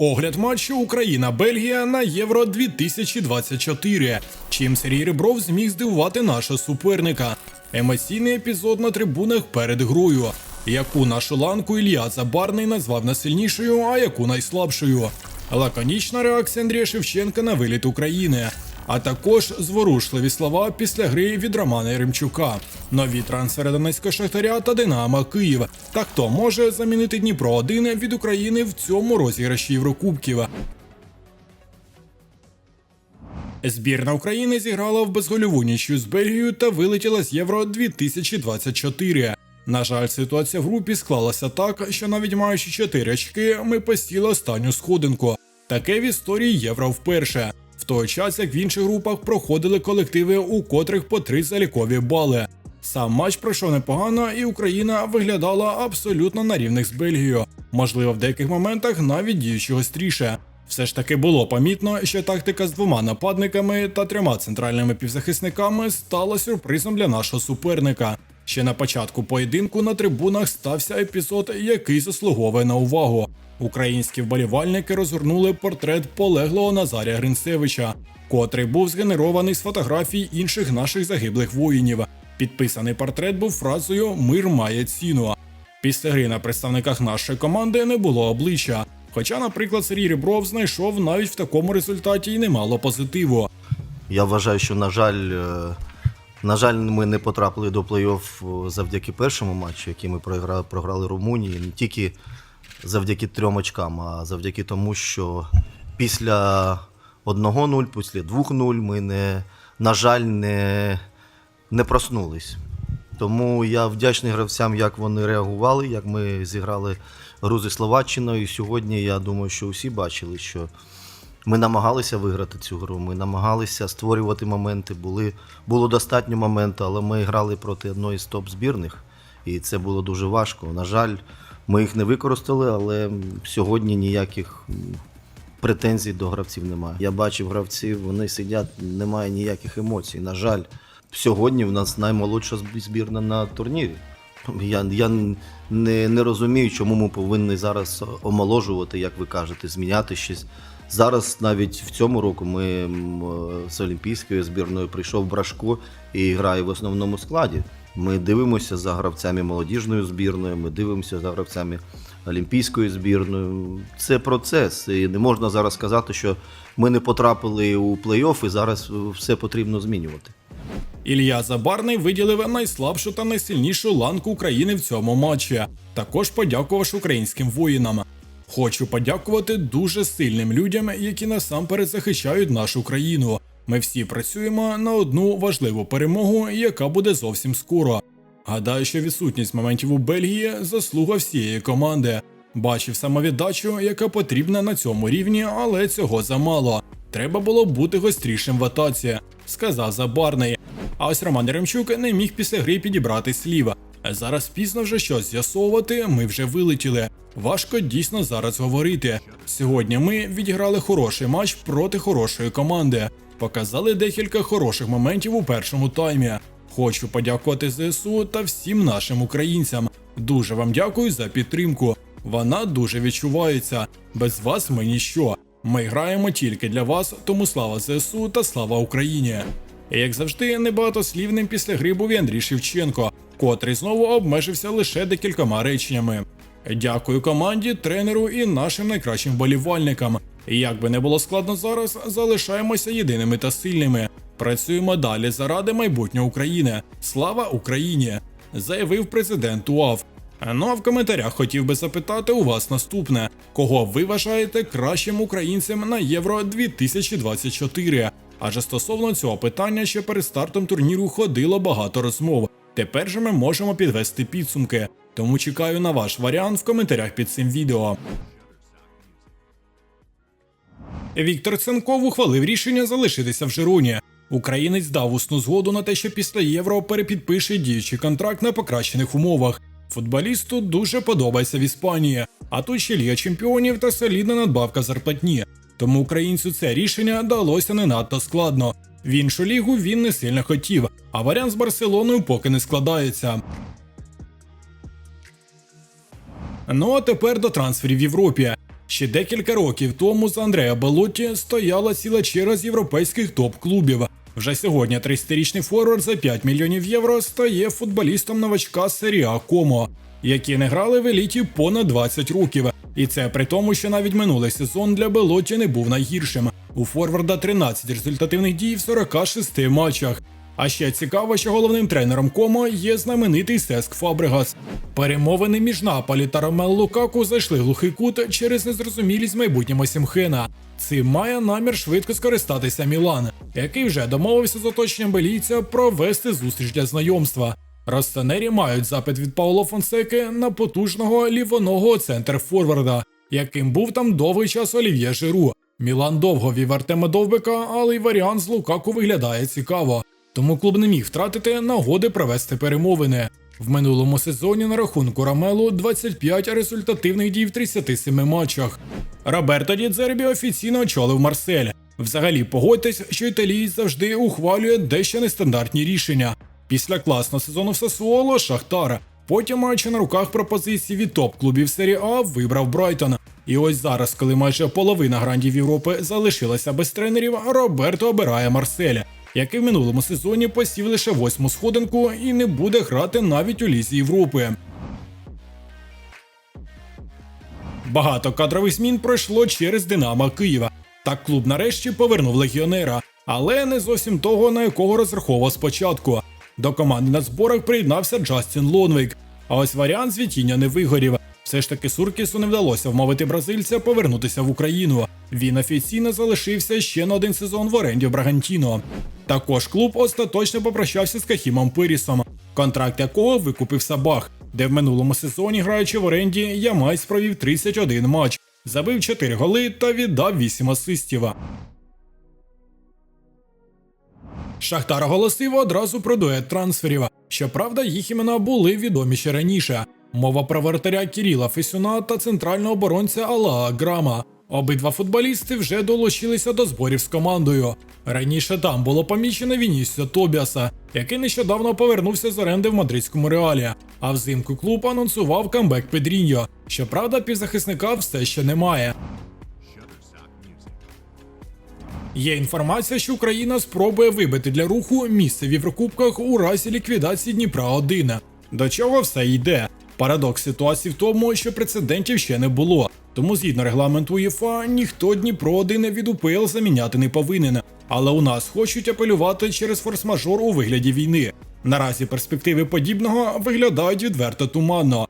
Огляд матчу Україна-Бельгія на Євро 2024. Чим Сергій Ребров зміг здивувати нашого суперника. Емоційний епізод на трибунах перед грою. Яку нашу ланку Ілья Забарний назвав найсильнішою, а яку найслабшою. Лаконічна реакція Андрія Шевченка на виліт України. А також зворушливі слова після гри від Романа Яремчука. Нові трансфери Донецького Шахтаря та Динамо Київ. Та хто може замінити Дніпро 1 від України в цьому розіграші Єврокубків? Збірна України зіграла в безгольову нічю з Бельгією та вилетіла з Євро 2024. На жаль, ситуація в групі склалася так, що навіть маючи 4 очки, ми посіли останню сходинку. Таке в історії Євро вперше. Той час, як в інших групах проходили колективи, у котрих по три залікові бали. Сам матч пройшов непогано, і Україна виглядала абсолютно на рівних з Бельгією. Можливо, в деяких моментах навіть діючи гостріше. Все ж таки було помітно, що тактика з двома нападниками та трьома центральними півзахисниками стала сюрпризом для нашого суперника. Ще на початку поєдинку на трибунах стався епізод, який заслуговує на увагу. Українські вболівальники розгорнули портрет полеглого Назарія Гринцевича, котрий був згенерований з фотографій інших наших загиблих воїнів. Підписаний портрет був фразою Мир має ціну. Після гри на представниках нашої команди не було обличчя. Хоча, наприклад, Сергій Ребров знайшов навіть в такому результаті й немало позитиву. Я вважаю, що на жаль, е, на жаль, ми не потрапили до плей-офф е, завдяки першому матчу, який ми програли, програли Румунії, не тільки завдяки трьом очкам, а завдяки тому, що після 1-0, після 2-0 ми не, на жаль, не, не проснулись. Тому я вдячний гравцям, як вони реагували, як ми зіграли гру зі Словаччиною. І сьогодні я думаю, що усі бачили, що ми намагалися виграти цю гру, ми намагалися створювати моменти. Були, було достатньо моменту, але ми грали проти одної з топ-збірних, і це було дуже важко. На жаль, ми їх не використали, але сьогодні ніяких претензій до гравців немає. Я бачив гравців, вони сидять, немає ніяких емоцій. На жаль, сьогодні в нас наймолодша збірна на турнірі. Я, я не, не розумію, чому ми повинні зараз омоложувати, як ви кажете, зміняти щось. Зараз навіть в цьому року ми е, з олімпійською збірною прийшов Брашко і грає в основному складі. Ми дивимося за гравцями молодіжної збірної, ми дивимося за гравцями олімпійської збірної. Це процес. І не можна зараз сказати, що ми не потрапили у плей-офф і зараз все потрібно змінювати. Ілля Забарний виділив найслабшу та найсильнішу ланку України в цьому матчі. Також подякував українським воїнам. Хочу подякувати дуже сильним людям, які насамперед захищають нашу країну. Ми всі працюємо на одну важливу перемогу, яка буде зовсім скоро. Гадаю, що відсутність моментів у Бельгії заслуга всієї команди. Бачив самовіддачу, яка потрібна на цьому рівні, але цього замало. Треба було бути гострішим в атаці, сказав Забарний. А ось Роман Яремчук не міг після гри підібрати слів. Зараз пізно вже щось з'ясовувати, ми вже вилетіли. Важко дійсно зараз говорити. Сьогодні ми відіграли хороший матч проти хорошої команди. Показали декілька хороших моментів у першому таймі. Хочу подякувати ЗСУ та всім нашим українцям. Дуже вам дякую за підтримку. Вона дуже відчувається. Без вас ми ніщо. Ми граємо тільки для вас, тому слава ЗСУ та слава Україні. Як завжди, небагатослівним після гри був і Андрій Шевченко, котрий знову обмежився лише декількома реченнями. Дякую команді, тренеру і нашим найкращим болівальникам. Як би не було складно зараз, залишаємося єдиними та сильними. Працюємо далі заради майбутнього України. Слава Україні! заявив президент УАВ. Ну а в коментарях хотів би запитати у вас наступне: кого ви вважаєте кращим українцем на Євро 2024? Адже стосовно цього питання ще перед стартом турніру ходило багато розмов. Тепер же ми можемо підвести підсумки. Тому чекаю на ваш варіант в коментарях під цим відео. Віктор Ценков ухвалив рішення залишитися в Жироні. Українець дав усну згоду на те, що після євро перепідпише діючий контракт на покращених умовах. Футболісту дуже подобається в Іспанії, а тут ще Ліга чемпіонів та солідна надбавка зарплатні. Тому українцю це рішення далося не надто складно. В іншу лігу він не сильно хотів, а варіант з Барселоною поки не складається. Ну а тепер до трансферів в Європі. Ще декілька років тому за Андреа Белотті стояла ціла черга з європейських топ-клубів. Вже сьогодні 30-річний форвард за 5 мільйонів євро стає футболістом новачка серії А Комо, які не грали в еліті понад 20 років. І це при тому, що навіть минулий сезон для Белотті не був найгіршим. У форварда 13 результативних дій в 46 матчах. А ще цікаво, що головним тренером Комо є знаменитий Сеск Фабрегас. Перемовини між Наполі та Ромел Лукаку зайшли в глухий кут через незрозумілість майбутнього Сімхена. Цим має намір швидко скористатися Мілан, який вже домовився з оточенням белійця провести зустріч для знайомства. Россонері мають запит від Пауло Фонсеки на потужного лівоного центр форварда, яким був там довгий час Олів'є Жиру. Мілан довго вів Артема Довбика, але й варіант з Лукаку виглядає цікаво. Тому клуб не міг втратити нагоди провести перемовини. В минулому сезоні на рахунку Рамелу 25 результативних дій в 37 матчах. Роберто Дідзербі офіційно очолив Марсель. Взагалі, погодьтесь, що італієць завжди ухвалює дещо нестандартні рішення. Після класного сезону в Сасуоло Шахтар. Потім, маючи на руках пропозиції від топ-клубів серії А, вибрав Брайтон. І ось зараз, коли майже половина грандів Європи залишилася без тренерів, Роберто обирає Марсель, який в минулому сезоні посів лише восьму сходинку і не буде грати навіть у Лізі Європи. Багато кадрових змін пройшло через Динамо Києва. Так клуб нарешті повернув легіонера, але не зовсім того, на якого розраховував спочатку. До команди на зборах приєднався Джастін Лонвейк. А ось варіант з Вітіння не вигорів. Все ж таки Суркісу не вдалося вмовити бразильця повернутися в Україну. Він офіційно залишився ще на один сезон в оренді в Брагантіно. Також клуб остаточно попрощався з Кахімом Пирісом, контракт якого викупив Сабах, де в минулому сезоні, граючи в оренді, Ямайць провів 31 матч, забив 4 голи та віддав 8 асистів. Шахтар оголосив одразу про дует трансферів. Щоправда, їх імена були відомі ще раніше. Мова про вратаря Кіріла Фесюна та центрального оборонця Алаа Грама. Обидва футболісти вже долучилися до зборів з командою. Раніше там було помічено Вінісіо Тобіаса, який нещодавно повернувся з оренди в мадридському реалі. А взимку клуб анонсував камбек Педріньо. Щоправда, півзахисника все ще немає. Є інформація, що Україна спробує вибити для руху місце в Єврокубках у разі ліквідації Дніпра 1 До чого все йде? Парадокс ситуації в тому, що прецедентів ще не було. Тому, згідно регламенту УЄФА, ніхто Дніпро 1 від УПЛ заміняти не повинен. Але у нас хочуть апелювати через форс-мажор у вигляді війни. Наразі перспективи подібного виглядають відверто туманно.